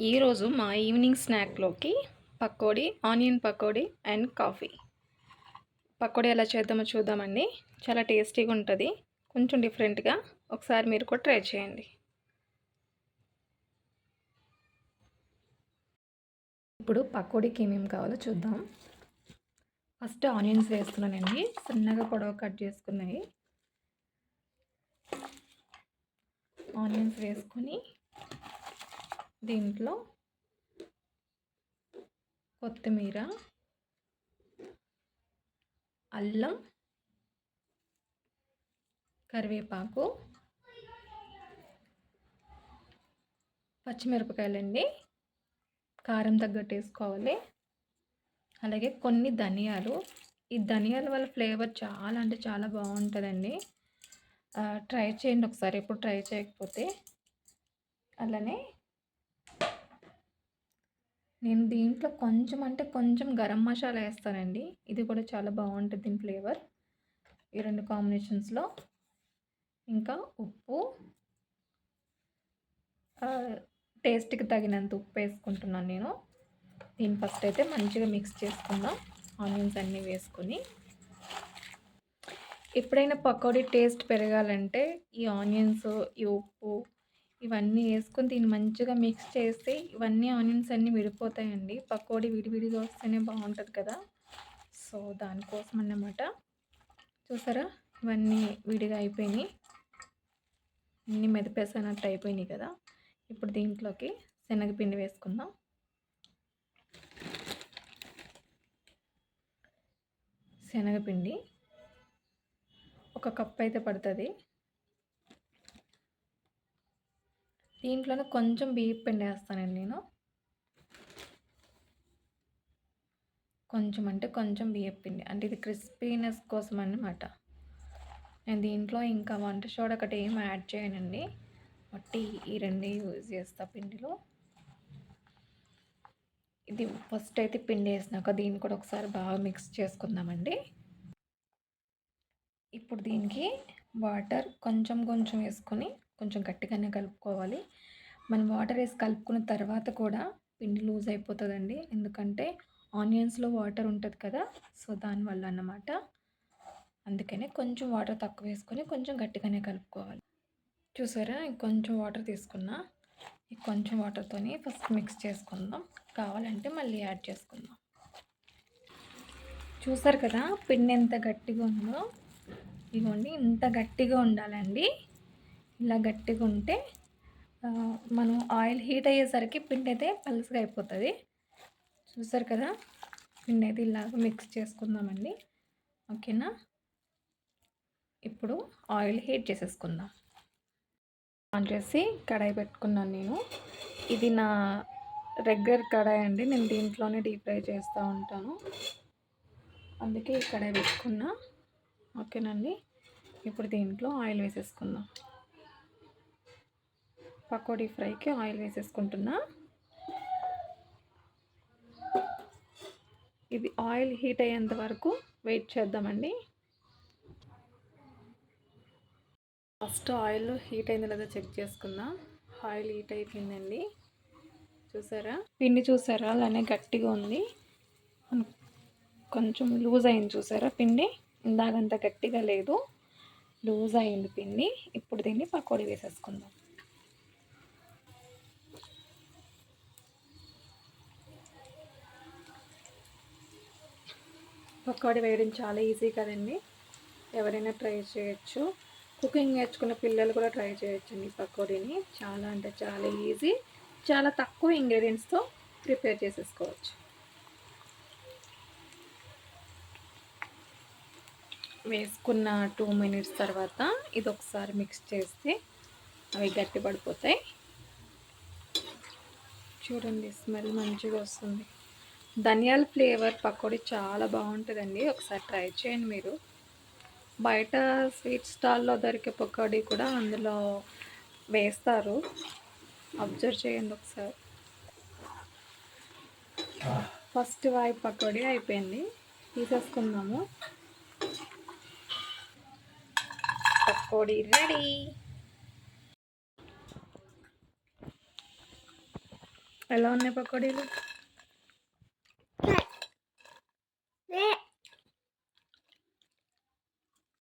ఈరోజు మా evening స్నాక్లోకి pakodi onion pakodi and coffee. Pakodi ఎలా చేద్దామో చూద్దామండి. చాలా టేస్టీగా ఉంటుంది. కొంచెం డిఫరెంట్గా. ఒకసారి మీరు కూడా ట్రై చేయండి. ఇప్పుడు పకోడీకి ఏమేమి కావాలో చూద్దాం. ఫస్ట్ ఆనియన్స్ వేస్తున్నానండి. సన్నగా పొడవ కట్ చేసుకున్నాయి. ఆనియన్స్ వేసుకొని దీంట్లో కొత్తిమీర అల్లం కరివేపాకు పచ్చిమిరపకాయలండి. కారం తగ్గట్టు వేసుకోవాలి. అలాగే కొన్ని ధనియాలు. ఈ ధనియాల వల్ల ఫ్లేవర్ చాలా అంటే చాలా బాగుంటుందండి. ట్రై చేయండి ఒకసారి. ఎప్పుడు ట్రై చేయకపోతే. అలానే నేను దీంట్లో కొంచెం అంటే కొంచెం గరం మసాలా వేస్తానండి. ఇది కూడా చాలా బాగుంటుంది దీని ఫ్లేవర్. ఈ రెండు కాంబినేషన్స్లో. ఇంకా ఉప్పు. టేస్ట్కి తగినంత ఉప్పు వేసుకుంటున్నాను నేను. దీన్ని ఫస్ట్ అయితే మంచిగా మిక్స్ చేసుకుందాం. ఆనియన్స్ అన్నీ వేసుకొని. ఎప్పుడైనా పకోడీ టేస్ట్ పెరగాలంటే ఈ ఆనియన్స్ ఈ ఉప్పు ఇవన్నీ వేసుకొని దీన్ని మంచిగా మిక్స్ చేస్తే ఇవన్నీ ఆనియన్స్ అన్నీ విడిపోతాయండి. పకోడీ విడివిడిగా వస్తేనే బాగుంటుంది కదా. సో దానికోసం అన్నమాట. చూసారా? ఇవన్నీ విడిగా అయిపోయినాయి. అన్నీ మెదిపేసినట్టు అయిపోయినాయి కదా. ఇప్పుడు దీంట్లోకి శనగపిండి వేసుకుందాం. శనగపిండి ఒక కప్ అయితే పడుతుంది. దీంట్లోనే కొంచెం బియ్యం పిండి వేస్తానండి నేను. కొంచెం అంటే కొంచెం బియ్యం పిండి. అంటే ఇది క్రిస్పీనెస్ కోసం అన్నమాట. నేను దీంట్లో ఇంకా వంట సోడా ఒకటి ఏం యాడ్ చేయనండి. బట్టి ఈ రెండు యూజ్ చేస్తా పిండిలో. ఇది ఫస్ట్ అయితే పిండి వేసినాక దీన్ని కూడా ఒకసారి బాగా మిక్స్ చేసుకుందామండి. ఇప్పుడు దీనికి వాటర్ కొంచెం కొంచెం వేసుకొని కొంచెం గట్టిగానే కలుపుకోవాలి. మనం వాటర్ వేసి కలుపుకున్న తర్వాత కూడా పిండి లూజ్ అయిపోతుందండి. ఎందుకంటే ఆనియన్స్లో వాటర్ ఉంటుంది కదా సో దానివల్ల అన్నమాట. అందుకనే కొంచెం వాటర్ తక్కువ వేసుకొని కొంచెం గట్టిగానే కలుపుకోవాలి. చూసారా? కొంచెం వాటర్ తీసుకున్నా. కొంచెం వాటర్తోని ఫస్ట్ మిక్స్ చేసుకుందాం. కావాలంటే మళ్ళీ యాడ్ చేసుకుందాం. చూసారు కదా? పిండి ఎంత గట్టిగా ఉందో? ఇదిగోండి ఇంత గట్టిగా ఉండాలండి. ఇలా గట్టిగా ఉంటే మనం ఆయిల్ హీట్ అయ్యేసరికి పిండి అయితే పలుసుగా అయిపోతుంది. చూసారు కదా? పిండి అయితే ఇలాగ మిక్స్ చేసుకుందామండి. ఓకేనా? ఇప్పుడు ఆయిల్ హీట్ చేసేసుకుందాం. ఆన్ చేసి కడాయి పెట్టుకున్నాను నేను. ఇది నా రెగ్యులర్ కడాయి అండి. నేను దీంట్లోనే డీప్ ఫ్రై చేస్తూ ఉంటాను. అందుకే ఈ కడాయి పెట్టుకున్నా. ఓకేనండి? ఇప్పుడు దీంట్లో ఆయిల్ వేసేసుకుందాం. పకోడీ ఫ్రైకి ఆయిల్ వేసేసుకుంటున్నా. ఇది ఆయిల్ హీట్ అయ్యేంత వరకు వెయిట్ చేద్దామండి. ఫస్ట్ ఆయిల్ హీట్ అయిందో లేదా చెక్ చేసుకుందాం. ఆయిల్ హీట్ అయిపోయిందండి. చూసారా? పిండి చూసారా? అలానే గట్టిగా ఉంది. కొంచెం లూజ్ అయింది చూసారా పిండి? ఇందాకంత గట్టిగా లేదు. లూజ్ అయింది పిండి. ఇప్పుడు దీన్ని పకోడీ వేసేసుకుందాం. పకోడీ వేయడం చాలా ఈజీ కదండి. ఎవరైనా ట్రై చేయొచ్చు. కుకింగ్ నేర్చుకున్న పిల్లలు కూడా ట్రై చేయొచ్చండి పకోడీని. చాలా అంటే చాలా ఈజీ. చాలా తక్కువ ఇంగ్రీడియంట్స్తో ప్రిపేర్ చేసేసుకోవచ్చు. వేసుకున్న టూ మినిట్స్ తర్వాత ఇది ఒకసారి మిక్స్ చేస్తే అవి గట్టి పడిపోతాయి చూడండి స్మెల్ మంచిగా వస్తుంది. ధనియాల ఫ్లేవర్ పకోడీ చాలా బాగుంటుందండి. ఒకసారి ట్రై చేయండి మీరు. బయట స్వీట్ స్టాల్లో దొరికే పకోడీ కూడా అందులో వేస్తారు. అబ్జర్వ్ చేయండి ఒకసారి. ఫస్ట్ వాయి పకోడీ అయిపోయింది. తీసేసుకుందాము. పకోడీ రెడీ. ఎలా ఉన్నాయి పకోడీలు?